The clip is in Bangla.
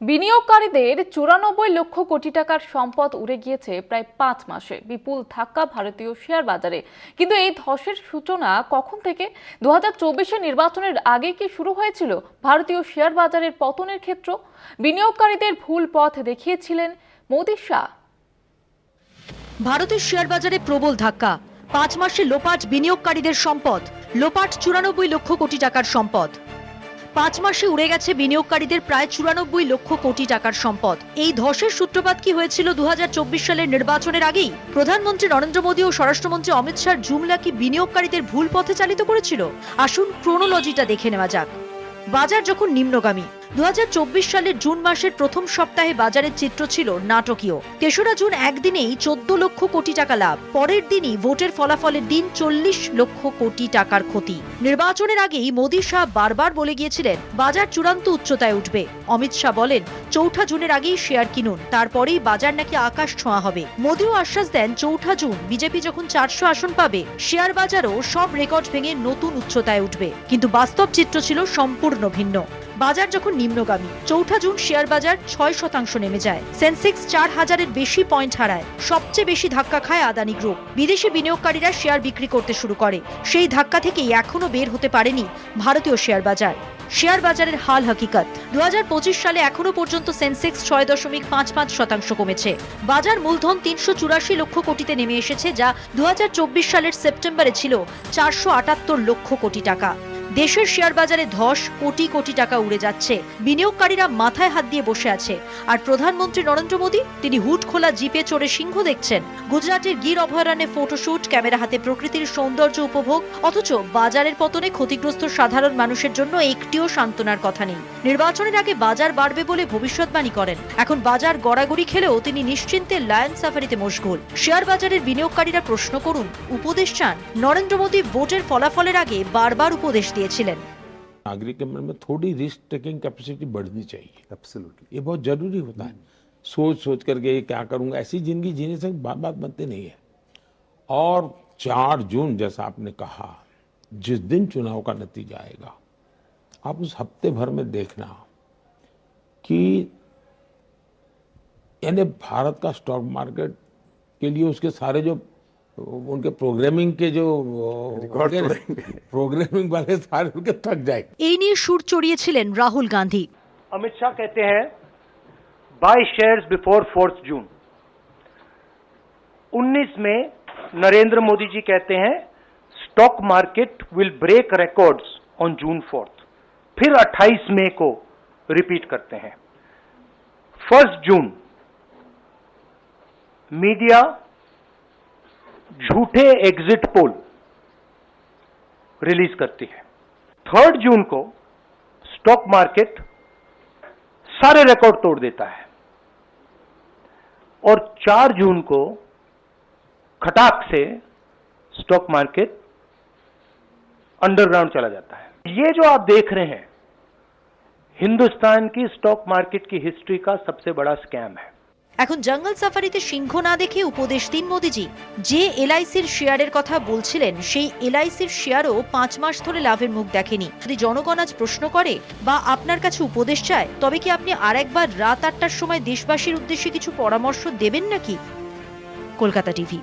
বিনিয়োগকারীদের চুরানব্বই লক্ষ কোটি টাকার সম্পদ উড়ে গিয়েছে প্রায় পাঁচ মাসে। বিপুল ধাক্কা ভারতীয় শেয়ার বাজারে। কিন্তু এই ধসের সূচনা কখন থেকে? দু হাজার নির্বাচনের আগে কি শুরু হয়েছিল ভারতীয় শেয়ার বাজারের পতনের ক্ষেত্র? বিনিয়োগকারীদের ভুল পথ দেখিয়েছিলেন মোদী শাহ। ভারতের শেয়ার বাজারে প্রবল ধাক্কা। পাঁচ মাসে লোপাট বিনিয়োগকারীদের সম্পদ। লোপাট চুরানব্বই লক্ষ কোটি টাকার সম্পদ। পাঁচ মাসে উড়ে গেছে বিনিয়োগকারীদের প্রায় চুরানব্বই লক্ষ কোটি টাকার সম্পদ। এই ধসের সূত্রপাত কি হয়েছিল দু হাজার চব্বিশ সালের নির্বাচনের আগেই? প্রধানমন্ত্রী নরেন্দ্র মোদী ও স্বরাষ্ট্রমন্ত্রী অমিত শাহর জুমলা কি বিনিয়োগকারীদের ভুল পথে চালিত করেছিল? আসুন ক্রোনোলজিটা দেখে নেওয়া যাক। বাজার যখন নিম্নগামী দু হাজার চব্বিশ সালের জুন মাসের প্রথম সপ্তাহে বাজারের চিত্র ছিল নাটকীয়। তেসরা জুন একদিনেই চোদ্দ লক্ষ কোটি টাকা লাভ। পরের দিনই ভোটের ফলাফলের দিন চল্লিশ লক্ষ কোটি টাকার ক্ষতি। নির্বাচনের আগেই মোদী শাহ বারবার বলে গিয়েছিলেন, বাজার চূড়ান্ত উচ্চতায় উঠবে। অমিত শাহ বলেন, চৌঠা জুনের আগেই শেয়ার কিনুন, তারপরেই বাজার নাকি আকাশ ছোঁয়া হবে। মোদীও আশ্বাস দেন, চৌঠা জুন বিজেপি যখন চারশো আসন পাবে, শেয়ার বাজারও সব রেকর্ড ভেঙে নতুন উচ্চতায় উঠবে। কিন্তু বাস্তব চিত্র ছিল সম্পূর্ণ ভিন্ন। বাজার যখন নিম্নগামী, চৌঠা জুন শেয়ার বাজার ছয় শতাংশ নেমে যায়। সেন্সেক্স চার হাজারের বেশি পয়েন্ট হারায়। সবচেয়ে বেশি ধাক্কা খায় আদানি গ্রুপ। বিদেশি বিনিয়োগকারীরা শেয়ার বিক্রি করতে শুরু করে। সেই ধাক্কা থেকেই এখনও বের হতে পারেনি ভারতীয় শেয়ার বাজার। শেয়ার বাজারের হাল হাকিকত। দু সালে এখনও পর্যন্ত সেন্সেক্স ছয় দশমিক পাঁচ পাঁচ শতাংশ কমেছে। বাজার মূলধন তিনশো চুরাশি লক্ষ কোটিতে নেমে এসেছে, যা দু হাজার চব্বিশ সালের সেপ্টেম্বরে ছিল চারশো আটাত্তর লক্ষ কোটি টাকা। দেশের শেয়ার বাজারে ধস, কোটি কোটি টাকা উড়ে যাচ্ছে। বিনিয়োগকারীরা মাথায় হাত দিয়ে বসে আছে। আর প্রধানমন্ত্রী নরেন্দ্র মোদী, তিনি হুট খোলা জিপে চড়ে সিংহ দেখছেন। গুজরাটের গির অভয়ারণ্যে ফটোশুট, ক্যামেরা হাতে প্রকৃতির সৌন্দর্য উপভোগ। অথচ বাজারের পতনে ক্ষতিগ্রস্ত সাধারণ মানুষের জন্য একটিও সান্ত্বনার কথা নেই। নির্বাচনের আগে বাজার বাড়বে বলে ভবিষ্যৎবাণী করেন। এখন বাজার গড়াগড়ি খেলেও তিনি নিশ্চিন্তে লায়ন সাফারিতে মশগুল। শেয়ার বাজারের বিনিয়োগকারীরা প্রশ্ন করুন, উপদেশ চান? নরেন্দ্র মোদী ভোটের ফলাফলের আগে বারবার উপদেশ দিয়েছিলেন नागरिक के मन में थोड़ी रिस्क टेकिंग कैपेसिटी बढ़नी चाहिए एब्सोल्युटली ये बहुत जरूरी होता है सोच सोच करके ये क्या करूंगा ऐसी जिंदगी जीने से बात बात बनती नहीं है और चार जून जैसा आपने कहा जिस दिन चुनाव का नतीजा आएगा आप उस हफ्ते भर में देखना कि यानी भारत का स्टॉक मार्केट के लिए उसके सारे जो उनके प्रोग्रामिंग के जो रिकॉर्ड होंगे ना, तोड़ेंगे। प्रोग्रामिंग वाले सारे उनके थक जाएंगे এই নিয়ে সুর চড়িয়েছিলেন রাহুল গান্ধী अमित शाह कहते हैं buy shares before fourth June 19 में नरेंद्र मोदी जी कहते हैं stock market will break records on June fourth फिर 28 मई को रिपीट करते हैं फर्स्ट जून मीडिया झूठे एग्जिट पोल रिलीज़ करती है। थर्ड जून को स्टॉक मार्केट सारे रिकॉर्ड तोड़ देता है। और 4 जून को खटाक से स्टॉक मार्केट अंडरग्राउंड चला जाता है। ये जो आप देख रहे हैं, हिंदुस्तान की स्टॉक मार्केट की हिस्ट्री का सबसे बड़ा स्कैम है। এখন জঙ্গল সাফারিতে সিংহ না দেখে উপদেশ দিন মোদিজি। যে এলআইসির শেয়ারের কথা বলছিলেন, সেই এলআইসির শেয়ারও পাঁচ মাস ধরে লাভের মুখ দেখেনি। যদি জনগণ আজ প্রশ্ন করে, বা আপনার কাছে উপদেশ চায়, তবে কি আপনি আরেকবার রাত আটটার সময় দেশবাসীর উদ্দেশ্যে কিছু পরামর্শ দেবেন নাকি? কলকাতা টিভি।